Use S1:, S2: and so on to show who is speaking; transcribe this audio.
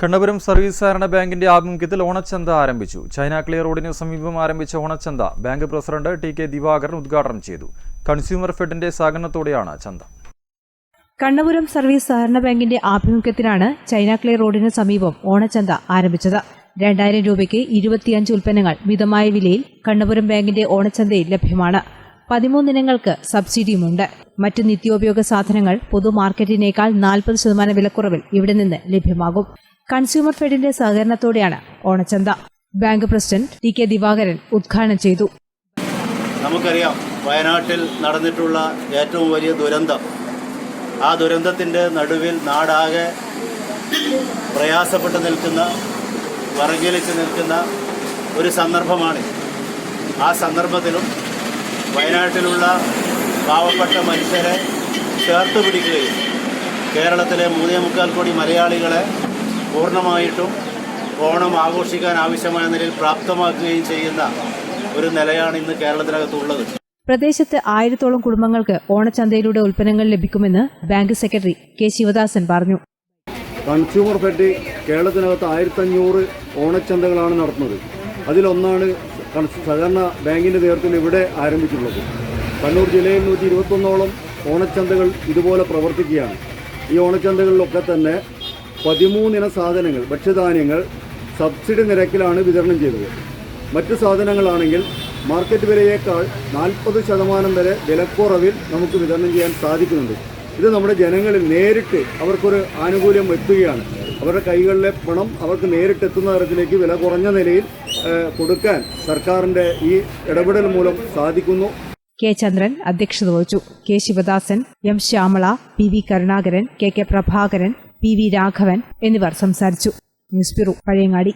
S1: Kannapuram service സഹകരണ ബാങ്കിന്റെ ആഭിമുഖ്യത്തിൽ ഓണച്ചന്ത ആരംഭിച്ചു. ചൈന ക്ലിയർ റോഡിന് സമീപം ആരംഭിച്ച ഓണച്ചന്ത bank president T K Divakaran ഉദ്ഘാടനം ചെയ്തു. കൺസ്യൂമർ ഫെഡിന്റെ സഹകരണത്തോടെയാണ് ചന്ത.
S2: കണ്ണപുരം സർവീസ് സഹകരണ ബാങ്കിന്റെ ആഭിമുഖ്യത്തിലാണ് ചൈന ക്ലിയർ റോഡിന് സമീപം ഓണച്ചന്ത ആരംഭിച്ചത്. രണ്ടായിരം രൂപയ്ക്ക് ഇരുപത്തിയഞ്ച് ഉൽപ്പന്നങ്ങൾ മിതമായ വിലയിൽ കണ്ണപുരം ബാങ്കിന്റെ ഓണച്ചന്തയിൽ ലഭ്യമാണ്. പതിമൂന്നിനങ്ങൾക്ക് സബ്സിഡിയുമുണ്ട്. മറ്റ് നിത്യോപയോഗ സാധനങ്ങൾ പൊതുമാർക്കറ്റിനേക്കാൾ നാൽപ്പത് ശതമാനം വിലക്കുറവിൽ ഇവിടെ നിന്ന് ലഭ്യമാകും. കൺസ്യൂമർ ഫെഡിന്റെ സഹകരണത്തോടെയാണ് ഓണച്ചന്ത. Bank president T K Divakaran ഉദ്ഘാടനം ചെയ്തു.
S3: നമുക്കറിയാം വയനാട്ടിൽ നടന്നിട്ടുള്ള ഏറ്റവും വലിയ ദുരന്തം. ആ ദുരന്തത്തിന്റെ നടുവിൽ നാടാകെ പ്രയാസപ്പെട്ട് നിൽക്കുന്ന വറങ്ങിലിച്ച് നിൽക്കുന്ന ഒരു സന്ദർഭമാണ്. ആ സന്ദർഭത്തിലും വയനാട്ടിലുള്ള പാവപ്പെട്ട മനുഷ്യരെ ചേർത്ത് പിടിക്കുകയും കേരളത്തിലെ മൂന്നേ മുക്കാൽ കോടി മലയാളികളെ പൂർണമായിട്ടും ഓണം ആഘോഷിക്കാൻ ആവശ്യമായ നിലയിൽ പ്രാപ്തമാക്കുകയും ചെയ്യുന്ന ഒരു നിലയാണ് ഇന്ന് കേരളത്തിനകത്തുള്ളത്.
S2: പ്രദേശത്ത് ആയിരത്തോളം കുടുംബങ്ങൾക്ക് ഓണച്ചന്തയിലൂടെ ഉൽപ്പന്നങ്ങൾ ലഭിക്കുമെന്ന് ബാങ്ക് സെക്രട്ടറി കെ ശിവദാസൻ പറഞ്ഞു.
S4: കൺസ്യൂമർ ഫെഡ് കേരളത്തിനകത്ത് ആയിരത്തഞ്ഞൂറ് ഓണച്ചന്തകളാണ് നടത്തുന്നത്. അതിലൊന്നാണ് കൺസ് സഹകരണ ബാങ്കിന്റെ നേതൃത്വത്തിൽ ഇവിടെ ആരംഭിച്ചിട്ടുള്ളത്. കണ്ണൂർ ജില്ലയിൽ നൂറ്റി ഇരുപത്തൊന്നോളം ഓണച്ചന്തകൾ ഇതുപോലെ പ്രവർത്തിക്കുകയാണ്. ഈ ഓണച്ചന്തകളിലൊക്കെ തന്നെ പതിമൂന്നിന സാധനങ്ങൾ ഭക്ഷ്യധാന്യങ്ങൾ സബ്സിഡി നിരക്കിലാണ് വിതരണം ചെയ്തത്. മറ്റ് സാധനങ്ങളാണെങ്കിൽ മാർക്കറ്റ് വിലയേക്കാൾ നാൽപ്പത് ശതമാനം വരെ വിലക്കുറവിൽ നമുക്ക് വിതരണം ചെയ്യാൻ സാധിക്കുന്നുണ്ട്. ഇത് നമ്മുടെ ജനങ്ങളിൽ നേരിട്ട് അവർക്കൊരു ആനുകൂല്യം എത്തുകയാണ്. അവരുടെ കൈകളിലെ പണം അവർക്ക് നേരിട്ട് എത്തുന്ന തരത്തിലേക്ക് വില കുറഞ്ഞ നിലയിൽ കൊടുക്കാൻ സർക്കാരിന്റെ ഈ ഇടപെടൽ മൂലം സാധിക്കുന്നു.
S2: കെ ചന്ദ്രൻ അധ്യക്ഷത വഹിച്ചു. K Sivadasan M Shyamala P V Karunakaran K K Prabhakaran P V Raghavan എന്നിവർ സംസാരിച്ചു. News bureau Pazhayangadi.